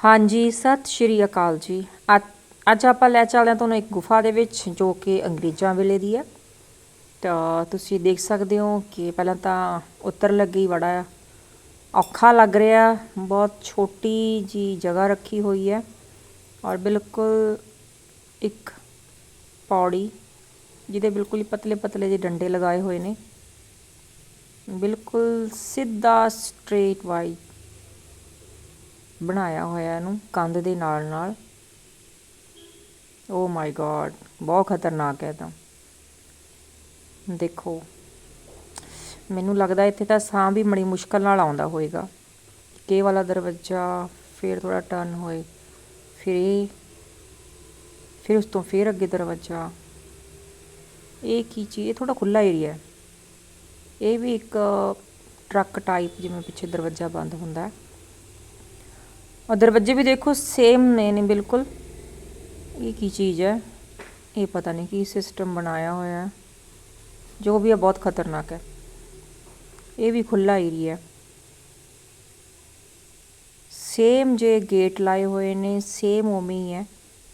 ਹਾਂਜੀ, ਸਤਿ ਸ਼੍ਰੀ ਅਕਾਲ ਜੀ। ਅੱਜ- ਅੱਜ ਆਪਾਂ ਲੈ ਚੱਲਦੇ ਹਾਂ ਤੁਹਾਨੂੰ ਇੱਕ ਗੁਫਾ ਦੇ ਵਿੱਚ, ਜੋ ਕਿ ਅੰਗਰੇਜ਼ਾਂ ਵੇਲੇ ਦੀ ਹੈ। ਤਾਂ ਤੁਸੀਂ ਦੇਖ ਸਕਦੇ ਹੋ ਕਿ ਪਹਿਲਾਂ ਤਾਂ ਉੱਤਰ ਲੱਗੀ, ਬੜਾ ਔਖਾ ਲੱਗ ਰਿਹਾ। ਬਹੁਤ ਛੋਟੀ ਜੀ ਜਗ੍ਹਾ ਰੱਖੀ ਹੋਈ ਹੈ ਔਰ ਬਿਲਕੁਲ ਇੱਕ ਪੌੜੀ, ਜਿਹਦੇ ਬਿਲਕੁਲ ਹੀ ਪਤਲੇ ਪਤਲੇ ਜਿਹੇ ਡੰਡੇ ਲਗਾਏ ਹੋਏ ਨੇ। ਬਿਲਕੁਲ ਸਿੱਧਾ ਸਟ੍ਰੇਟ ਵਾਈਟ ਬਣਾਇਆ ਹੋਇਆ ਇਹਨੂੰ, ਕੰਧ ਦੇ ਨਾਲ ਨਾਲ। ਓ ਮਾਈ ਗॉड ਬਹੁਤ ਖਤਰਨਾਕ ਹੈ ਇਹ ਤਾਂ। ਦੇਖੋ, ਮੈਨੂੰ ਲੱਗਦਾ ਇੱਥੇ ਤਾਂ ਸਾਹ ਵੀ ਬੜੀ ਮੁਸ਼ਕਲ ਨਾਲ ਆਉਂਦਾ ਹੋਵੇਗਾ ਕੇ ਵਾਲਾ ਦਰਵਾਜ਼ਾ ਫਿਰ ਥੋੜਾ ਟਰਨ ਹੋਏ, ਫਿਰ ਇਹ, ਫਿਰ ਉਸ ਤੋਂ ਫਿਰ ਅੱਗੇ ਦਰਵਾਜ਼ਾ। ਇਹ ਕੀ ਚੀਜ਼, ਇਹ ਥੋੜਾ ਖੁੱਲਾ ਏਰੀਆ ਹੈ। ਇਹ ਵੀ ਇੱਕ ਟਰੱਕ ਟਾਈਪ ਜਿਵੇਂ ਪਿੱਛੇ ਦਰਵਾਜ਼ਾ ਬੰਦ ਹੁੰਦਾ ਹੈ। ਔਰ ਦਰਵਾਜ਼ੇ ਵੀ ਦੇਖੋ ਸੇਮ ਨੇ ਨੇ ਬਿਲਕੁਲ ਇਹ ਕੀ ਚੀਜ਼ ਹੈ ਇਹ ਪਤਾ ਨਹੀਂ ਕੀ ਸਿਸਟਮ ਬਣਾਇਆ ਹੋਇਆ ਹੈ ਜੋ ਵੀ ਹੈ ਬਹੁਤ ਖਤਰਨਾਕ ਹੈ ਇਹ ਵੀ ਖੁੱਲਾ ਏਰੀਆ ਸੇਮ ਜੇ ਗੇਟ ਲਾਏ ਹੋਏ ਨੇ ਸੇਮ ਉਵੇਂ ਹੀ ਹੈ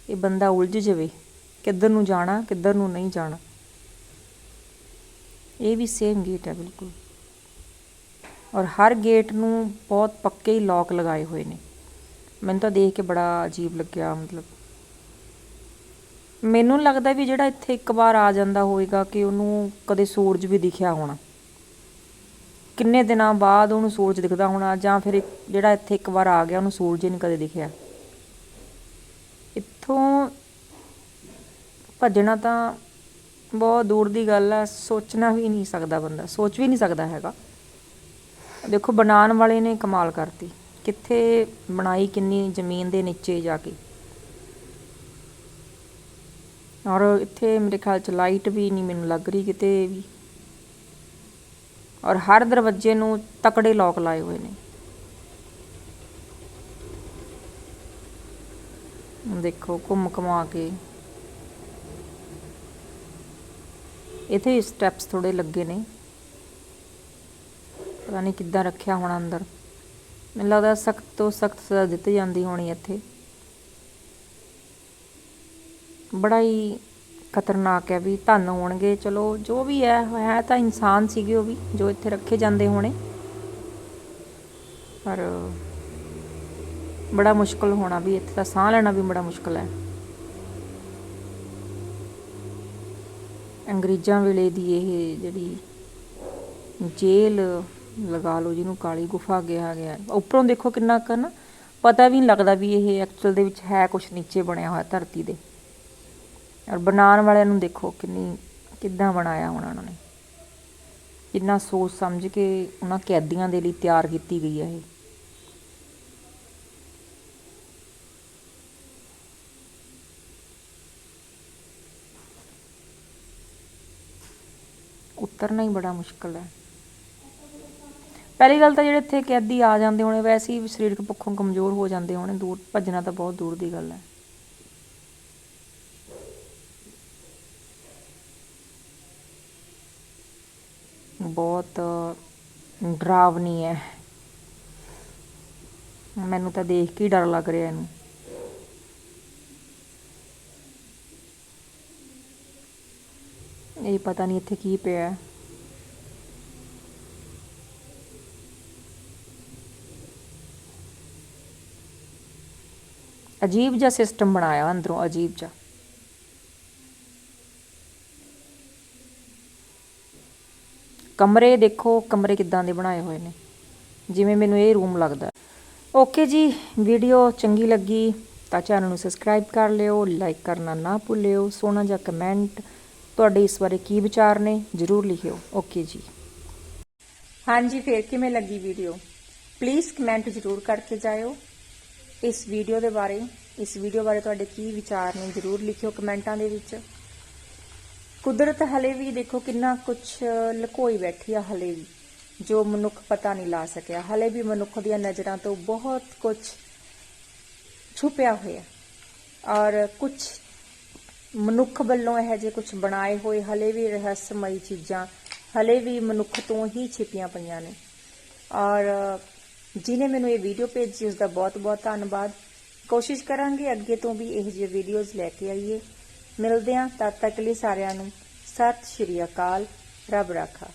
ਇਹ ਬੰਦਾ ਉਲਝ ਜਾਵੇ ਕਿੱਧਰ ਨੂੰ ਜਾਣਾ ਕਿੱਧਰ ਨੂੰ ਨਹੀਂ ਜਾਣਾ ਇਹ ਵੀ ਸੇਮ ਗੇਟ ਹੈ ਬਿਲਕੁਲ ਔਰ ਹਰ ਗੇਟ ਨੂੰ ਬਹੁਤ ਪੱਕੇ ਹੀ ਲੌਕ ਲਗਾਏ ਹੋਏ ਨੇ ਮੈਨੂੰ ਤਾਂ ਦੇਖ ਕੇ ਬੜਾ ਅਜੀਬ ਲੱਗਿਆ, ਮਤਲਬ। ਮੈਨੂੰ ਲੱਗਦਾ ਵੀ ਜਿਹੜਾ ਇੱਥੇ ਇੱਕ ਵਾਰ ਆ ਜਾਂਦਾ ਹੋਵੇਗਾ ਕਿ ਉਹਨੂੰ ਕਦੇ ਸੂਰਜ ਵੀ ਦਿਖਿਆ ਹੋਣਾ। ਕਿੰਨੇ ਦਿਨਾਂ ਬਾਅਦ ਉਹਨੂੰ ਸੂਰਜ ਦਿਖਦਾ ਹੋਣਾ ਜਾਂ ਫਿਰ ਜਿਹੜਾ ਇੱਥੇ ਇੱਕ ਵਾਰ ਆ ਗਿਆ ਉਹਨੂੰ ਸੂਰਜ ਹੀ ਨਹੀਂ ਕਦੇ ਦਿਖਿਆ। ਇੱਥੋਂ ਭੱਜਣਾ ਤਾਂ ਬਹੁਤ ਦੂਰ ਦੀ ਗੱਲ ਹੈ, ਸੋਚਣਾ ਵੀ ਨਹੀਂ ਸਕਦਾ ਬੰਦਾ, ਸੋਚ ਵੀ ਨਹੀਂ ਸਕਦਾ ਹੈਗਾ। ਦੇਖੋ, ਬਣਾਉਣ ਵਾਲੇ ਨੇ ਕਮਾਲ ਕਰਤੀ। ਕਿੱਥੇ ਬਣਾਈ ਕਿੰਨੀ ਜ਼ਮੀਨ ਦੇ ਨੀਚੇ ਜਾ ਕੇ। ਔਰ ਇੱਥੇ ਮੇਰੇ ਖਿਆਲ ਚ ਲਾਈਟ ਵੀ ਨਹੀਂ ਮੈਨੂੰ ਲੱਗ ਰਹੀ ਕਿਤੇ ਵੀ। ਔਰ ਹਰ ਦਰਵਾਜ਼ੇ ਨੂੰ ਤਕੜੇ ਲੋਕ ਲਾਏ ਹੋਏ ਨੇ। ਦੇਖੋ, ਘੁੰਮ ਘੁਮਾ ਕੇ। ਇੱਥੇ ਸਟੈਪਸ ਥੋੜੇ ਲੱਗੇ ਨੇ। ਪਤਾ ਨਹੀਂ ਕਿੱਦਾਂ ਰੱਖਿਆ ਹੋਣਾ ਅੰਦਰ। ਮੈਨੂੰ ਲੱਗਦਾ ਸਖਤ ਤੋਂ ਸਖਤ ਸਜ਼ਾ ਦਿੱਤੀ ਜਾਂਦੀ ਹੋਣੀ ਇੱਥੇ। ਬੜਾ ਹੀ ਖਤਰਨਾਕ ਹੈ ਵੀ ਧੰਨ ਹੋਣਗੇ, ਚਲੋ, ਜੋ ਵੀ ਹੈ ਹੈ ਤਾਂ ਇਨਸਾਨ ਸੀਗੇ ਉਹ ਵੀ, ਜੋ ਇੱਥੇ ਰੱਖੇ ਜਾਂਦੇ ਹੋਣੇ। ਪਰ ਬੜਾ ਮੁਸ਼ਕਲ ਹੋਣਾ ਵੀ, ਇੱਥੇ ਤਾਂ ਸਾਹ ਲੈਣਾ ਵੀ ਬੜਾ ਮੁਸ਼ਕਲ ਹੈ। ਅੰਗਰੇਜ਼ਾਂ ਵੇਲੇ ਦੀ ਇਹ ਜਿਹੜੀ ਜੇਲ੍ਹ ਲਗਾ ਲਓ ਜਿਹਨੂੰ ਕਾਲੀ ਗੁਫਾ ਕਿਹਾ ਗਿਆ ਉੱਪਰੋਂ ਦੇਖੋ ਕਿੰਨਾ ਕੁ ਨਾ ਪਤਾ ਵੀ ਨਹੀਂ ਲੱਗਦਾ ਵੀ ਇਹ ਐਕਚੁਅਲ ਦੇ ਵਿੱਚ ਹੈ ਕੁਝ ਨੀਚੇ ਬਣਿਆ ਹੋਇਆ ਧਰਤੀ ਦੇ। ਔਰ ਬਣਾਉਣ ਵਾਲਿਆਂ ਨੂੰ ਦੇਖੋ ਕਿੰਨੀ, ਕਿੱਦਾਂ ਬਣਾਇਆ ਹੋਣਾ ਉਹਨਾਂ ਨੇ। ਕਿੰਨਾ ਸੋਚ ਸਮਝ ਕੇ ਉਹਨਾਂ ਕੈਦੀਆਂ ਦੇ ਲਈ ਤਿਆਰ ਕੀਤੀ ਗਈ ਹੈ ਇਹ। ਉਤਰਨਾ ਹੀ ਬੜਾ ਮੁਸ਼ਕਲ ਹੈ। ਪਹਿਲੀ ਗੱਲ ਤਾਂ ਜਿਹੜੇ ਇੱਥੇ ਕੈਦੀ ਆ ਜਾਂਦੇ ਹੋਣੇ, ਵੈਸੇ ਹੀ ਸਰੀਰਕ ਪੱਖੋਂ ਕਮਜ਼ੋਰ ਹੋ ਜਾਂਦੇ ਹੋਣੇ, ਦੂਰ ਭੱਜਣਾ ਤਾਂ ਬਹੁਤ ਦੂਰ ਦੀ ਗੱਲ ਹੈ। ਬਹੁਤ ਡਰਾਵਨੀ ਹੈ। ਮੈਨੂੰ ਤਾਂ ਦੇਖ ਕੇ ਡਰ ਲੱਗ ਰਿਹਾ ਇਹਨੂੰ। ਇਹ ਪਤਾ ਨਹੀਂ ਇੱਥੇ ਕੀ ਪਿਆ। ਹੈ ਅਜੀਬ ਜਿਹਾ ਸਿਸਟਮ ਬਣਾਇਆ ਅੰਦਰੋਂ, ਅਜੀਬ ਜਿਹਾ। ਕਮਰੇ ਦੇਖੋ, ਕਮਰੇ ਕਿੱਦਾਂ ਦੇ ਬਣਾਏ ਹੋਏ ਨੇ। ਜਿਵੇਂ ਮੈਨੂੰ ਇਹ ਰੂਮ ਲੱਗਦਾ। ਓਕੇ ਜੀ ਵੀਡੀਓ ਚੰਗੀ ਲੱਗੀ ਤਾਂ ਚੈਨਲ ਨੂੰ ਸਬਸਕ੍ਰਾਈਬ ਕਰ ਲਿਓ ਲਾਈਕ ਕਰਨਾ ਨਾ ਭੁੱਲਿਓ, ਸੋਹਣਾ ਜਿਹਾ ਕਮੈਂਟ ਤੁਹਾਡੇ ਇਸ ਬਾਰੇ ਕੀ ਵਿਚਾਰ ਨੇ, ਜਰੂਰ ਲਿਖਿਓ। ਓਕੇ ਜੀ। ਹਾਂਜੀ, ਫੇਰ ਕਿਵੇਂ ਲੱਗੀ ਵੀਡੀਓ ਪਲੀਜ਼ ਕਮੈਂਟ ਜਰੂਰ ਕਰਕੇ ਜਾਇਓ। ਇਸ ਵੀਡੀਓ ਦੇ ਬਾਰੇ, ਇਸ ਵੀਡੀਓ ਬਾਰੇ ਤੁਹਾਡੇ ਕੀ ਵਿਚਾਰ ਨੇ ਜਰੂਰ ਲਿਖਿਓ ਕਮੈਂਟਾਂ ਦੇ ਵਿੱਚ। ਕੁਦਰਤ ਹਲੇ ਵੀ ਦੇਖੋ ਕਿੰਨਾ ਕੁਝ ਲਕੋਈ ਬੈਠੀ ਆ ਹਲੇ ਵੀ, ਜੋ ਮਨੁੱਖ ਪਤਾ ਨਹੀਂ ਲਾ ਸਕਿਆ। ਹਲੇ ਵੀ ਮਨੁੱਖ ਦੀਆਂ ਨਜ਼ਰਾਂ ਤੋਂ ਬਹੁਤ ਕੁਝ ਛੁਪਿਆ ਹੋਇਆ। ਔਰ ਕੁਝ ਮਨੁੱਖ ਵੱਲੋਂ ਇਹ ਜੇ ਕੁਝ ਬਣਾਏ ਹੋਏ, ਹਲੇ ਵੀ ਰਹੱਸਮਈ ਚੀਜ਼ਾਂ, ਹਲੇ ਵੀ ਮਨੁੱਖ ਤੋਂ ਹੀ ਛਿਪੀਆਂ ਪਈਆਂ ਨੇ। ਔਰ ਜਿਨੇ ਮੈਨੂੰ ਇਹ ਵੀਡੀਓ ਭੇਜੀ ਉਸ ਦਾ ਬਹੁਤ ਬਹੁਤ ਧੰਨਵਾਦ। ਕੋਸ਼ਿਸ਼ ਕਰਾਂਗੇ ਅੱਗੇ ਤੋਂ ਵੀ ਇਹੋ ਜਿਹੇ ਵੀਡੀਓਜ਼ ਲੈ ਕੇ ਆਈਏ। ਮਿਲਦੇ ਹਾਂ ਤਦ ਤੱਕ ਲਈ ਸਾਰਿਆਂ ਨੂੰ ਸਤਿ ਸ਼੍ਰੀ ਅਕਾਲ, ਰੱਬ ਰਾਖਾ।